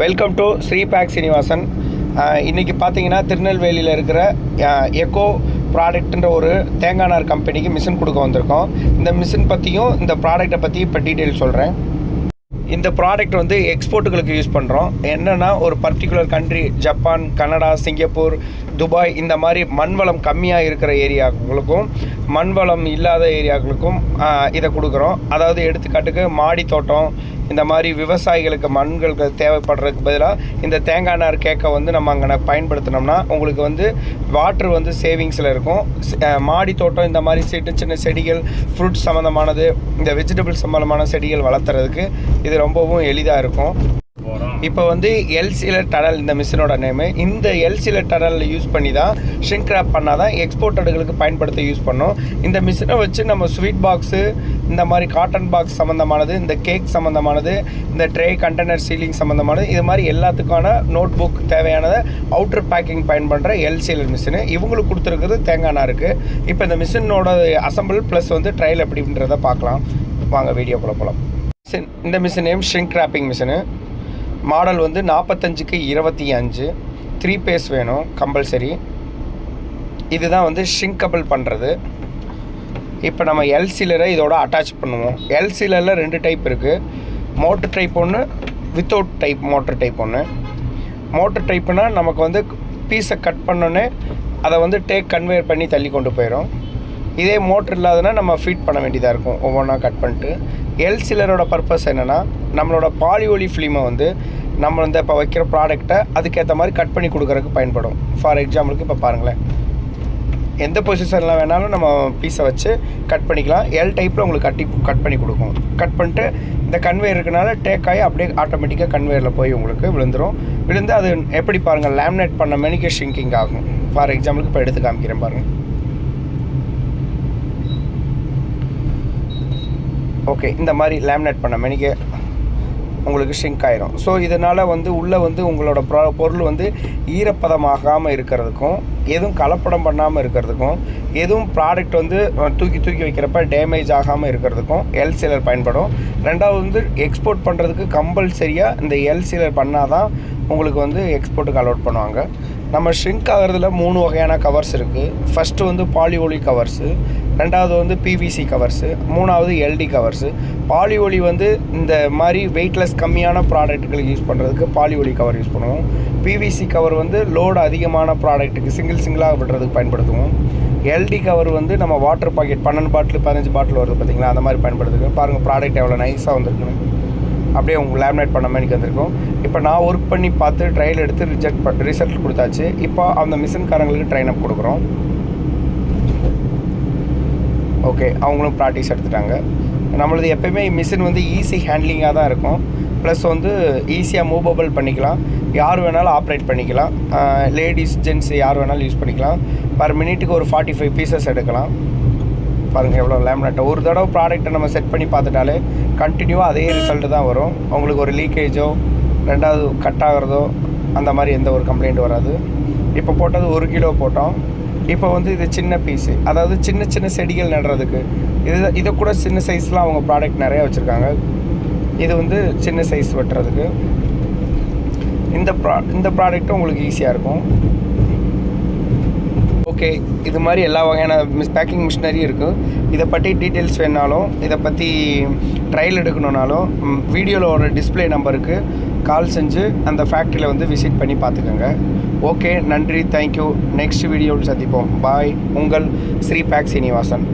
Welcome to Shri pack Srinivasan இன்றைக்கி பார்த்தீங்கன்னா திருநெல்வேலியில் இருக்கிற uh, எக்கோ ப்ராடக்ட்ன்ற ஒரு தேங்காய் நார் கம்பெனிக்கு மிஷின் கொடுக்க வந்திருக்கோம். இந்த மிஷின் பற்றியும் இந்த ப்ராடக்ட்டை பற்றி இப்போ டீட்டெயில் சொல்கிறேன் இந்த ப்ராடக்ட் வந்து எக்ஸ்போர்ட்டுகளுக்கு யூஸ் பண்ணுறோம் என்னென்னா ஒரு particular country Japan Canada Singapore Dubai இந்த மாதிரி மண்வளம் கம்மியாக இருக்கிற ஏரியாக்களுக்கும் மண்வளம் இல்லாத ஏரியாக்களுக்கும் இதை கொடுக்குறோம். அதாவது எடுத்துக்காட்டுக்கு மாடி தோட்டம் இந்த மாதிரி விவசாயிகளுக்கு மண்களுக்கு தேவைப்படுறதுக்கு பதிலாக இந்த தேங்காய் நார் கேக்கை வந்து நம்ம அங்கே பயன்படுத்தினோம்னா உங்களுக்கு வந்து வாட்ரு வந்து சேவிங்ஸில் இருக்கும். மாடி தோட்டம் இந்த மாதிரி சின்ன சின்ன செடிகள் ஃப்ரூட்ஸ் சம்மந்தமானது இந்த வெஜிடபிள்ஸ் சம்மந்தமான செடிகள் வளர்த்துறதுக்கு இது ரொம்பவும் எளிதாக இருக்கும். இப்போ வந்து எல்சிலர் டனல் இந்த மிஷினோட நேமு இந்த எல்சிலர் டனலில் யூஸ் பண்ணி தான் ஷ்ரிங்க் ரேப் பண்ணால் தான் எக்ஸ்போர்ட்டடுகளுக்கு பயன்படுத்த யூஸ் பண்ணோம். இந்த மிஷினை வச்சு நம்ம ஸ்வீட் பாக்ஸு இந்த மாதிரி காட்டன் பாக்ஸ் சம்மந்தமானது இந்த கேக் சம்மந்தமானது இந்த ட்ரே கண்டெய்னர் சீலிங் சம்மந்தமானது இது மாதிரி எல்லாத்துக்கான நோட் புக் தேவையானதை அவுட்டர் பேக்கிங் பயன்படுற எல்சிலர் மிஷினு இவங்களுக்கு கொடுத்துருக்குறது தேங்காய் நாருக்கு இப்போ இந்த மிஷினோட அசம்பிள் ப்ளஸ் வந்து ட்ரையல் எப்படின்றத பார்க்கலாம். வாங்க வீடியோக்குள்ள போகலாம் மிஷின் இந்த machine name shrink wrapping machine. Model வந்து நாற்பத்தஞ்சுக்கு இருபத்தி அஞ்சு. த்ரீ பேஸ் வேணும் கம்பல்சரி இதுதான் வந்து ஷ்ரிங்கபிள் பண்ணுறது இப்போ நம்ம எல் இதோட அட்டாச் பண்ணுவோம். எல் ரெண்டு டைப் இருக்குது மோட்டர் டைப் ஒன்று வித்தவுட் டைப் மோட்டர் டைப் ஒன்று மோட்டர் டைப்புனால் நமக்கு வந்து பீஸை கட் பண்ணோன்னே அதை வந்து டேக் கன்வேர் பண்ணி தள்ளி கொண்டு போயிடும் இதே மோட்ரு இல்லாதனா நம்ம ஃபீட் பண்ண வேண்டியதாக இருக்கும். ஒவ்வொன்றா கட் பண்ணிட்டு. எல் சிலரோட பர்பஸ் என்னென்னா நம்மளோட பாலிஓலி ஃபிலிமை வந்து நம்ம வந்து இப்போ வைக்கிற ப்ராடக்ட்டை அதுக்கேற்ற மாதிரி கட் பண்ணி கொடுக்குறக்கு பயன்படும். ஃபார் எக்ஸாம்பிளுக்கு இப்போ பாருங்களேன். எந்த பொசிஷனில் வேணாலும் நம்ம பீஸை வச்சு கட் பண்ணிக்கலாம். எல் டைப்பில் உங்களுக்கு கட்டி கட் பண்ணி கொடுக்கும். கட் பண்ணிட்டு இந்த கன்வேயர் இருக்கனால டேக் ஆகி அப்படியே ஆட்டோமேட்டிக்காக கன்வேயரில் போய் உங்களுக்கு விழுந்துடும் விழுந்து அது எப்படி பாருங்கள் லேமினேட் பண்ண மெனிக்கே ஷ்ரிங்கிங் ஆகும். ஃபார் எக்ஸாம்பிளுக்கு இப்போ எடுத்து காமிக்கிறேன் பாருங்கள் ஓகே இந்த மாதிரி லேமினேட் பண்ண மெனிக்கே உங்களுக்கு ஷ்ரிங்க் ஆயிரும். ஸோ இதனால் வந்து உள்ளே வந்து உங்களோட ப்ரா பொருள் வந்து ஈரப்பதமாகாமல் இருக்கிறதுக்கும் எதுவும் கலப்படம் பண்ணாமல் இருக்கிறதுக்கும் எதுவும் ப்ராடக்ட் வந்து தூக்கி தூக்கி வைக்கிறப்ப டேமேஜ் ஆகாமல் இருக்கிறதுக்கும் எல் சீலர் பயன்படும். ரெண்டாவது வந்து எக்ஸ்போர்ட் பண்ணுறதுக்கு கம்பல்சரியாக இந்த எல் சீலர் பண்ணால் தான் உங்களுக்கு வந்து எக்ஸ்போர்ட்டுக்கு அலோட் பண்ணுவாங்க. நம்ம ஷ்ரிங்க் ஆகிறதுல மூணு வகையான கவர்ஸ் இருக்குது ஃபஸ்ட்டு வந்து பாலிஒலி கவர்ஸு ரெண்டாவது வந்து பிவிசி கவர்ஸு மூணாவது எல்டி கவர்ஸு பாலிஒலி வந்து இந்த மாதிரி வெயிட்லெஸ் கம்மியான ப்ராடக்ட்டுகளுக்கு யூஸ் பண்ணுறதுக்கு பாலிஒலி கவர் யூஸ் பண்ணுவோம். பிவிசி கவர் வந்து லோடு அதிகமான ப்ராடக்ட்டுக்கு சிங்கிள் சிங்கிளாக விடுறதுக்கு பயன்படுத்துவோம். எல்டி கவர் வந்து நம்ம வாட்டர் பாக்கெட் பன்னெண்டு பாட்டில் பதினஞ்சு பாட்டில் வருது பார்த்தீங்களா அந்த மாதிரி பயன்படுத்துக்கு பாருங்கள் ப்ராடக்ட் எவ்வளோ நைஸாக வந்துருக்குன்னு. அப்படியே உங்களுக்கு லேமினேட் பண்ண மாதிரி வந்திருக்கும். இப்போ நான் ஒர்க் பண்ணி பார்த்து ட்ரையல் எடுத்து ரிஜெக்ட் ப ரிசல்ட் கொடுத்தாச்சு. இப்போ அந்த மிஷின்காரங்களுக்கு ட்ரைன் அப் கொடுக்குறோம். ஓகே அவங்களும் ப்ராக்டிஸ் எடுத்துட்டாங்க. நம்மளது எப்பயுமே மிஷின் வந்து ஈஸி ஹேண்ட்லிங்காக தான் இருக்கும். ப்ளஸ் வந்து ஈஸியாக மூவபிள் பண்ணிக்கலாம். யார் வேணாலும் ஆப்ரேட் பண்ணிக்கலாம். லேடிஸ் ஜென்ட்ஸ் யார் வேணாலும் யூஸ் பண்ணிக்கலாம். பர் மினிட்டுக்கு ஒரு ஃபார்ட்டி ஃபைவ் பீசஸ் எடுக்கலாம். பாருங்கள் எவ்வளோ லேமினேட்டை ஒரு தடவை ப்ராடக்ட்டை நம்ம செட் பண்ணி பார்த்துட்டாலே கண்டினியூவாக அதே ரிசல்ட்டு தான் வரும். உங்களுக்கு ஒரு லீக்கேஜோ ரெண்டாவது கட் ஆகிறதோ அந்த மாதிரி எந்த ஒரு கம்ப்ளைண்ட் வராது. இப்போ போட்டது ஒரு கிலோ போட்டோம். இப்போ வந்து இது சின்ன பீஸு அதாவது சின்ன சின்ன செடிகள் நடுறதுக்கு. இது இதை கூட சின்ன சைஸ்லாம் அவங்க ப்ராடக்ட் நிறையா வச்சுருக்காங்க. இது வந்து சின்ன சைஸ் வெட்டுறதுக்கு. இந்த ப்ரா இந்த ப்ராடக்ட்டும் உங்களுக்கு ஈஸியாக இருக்கும். ஓகே இது மாதிரி எல்லா வகையான மிஸ் பேக்கிங் மிஷினரியும் இருக்குது இதை பற்றி டீட்டெயில்ஸ் வேணாலும் இதை பற்றி ட்ரையல் எடுக்கணுன்னாலும் வீடியோவில் ஒரு டிஸ்பிளே நம்பருக்கு கால் செஞ்சு அந்த ஃபேக்ட்ரியில் வந்து விசிட் பண்ணி பார்த்துக்கோங்க. ஓகே நன்றி தேங்க்யூ நெக்ஸ்ட் வீடியோவில் சந்திப்போம். பாய் உங்கள் ஸ்ரீ பேக் சீனிவாசன்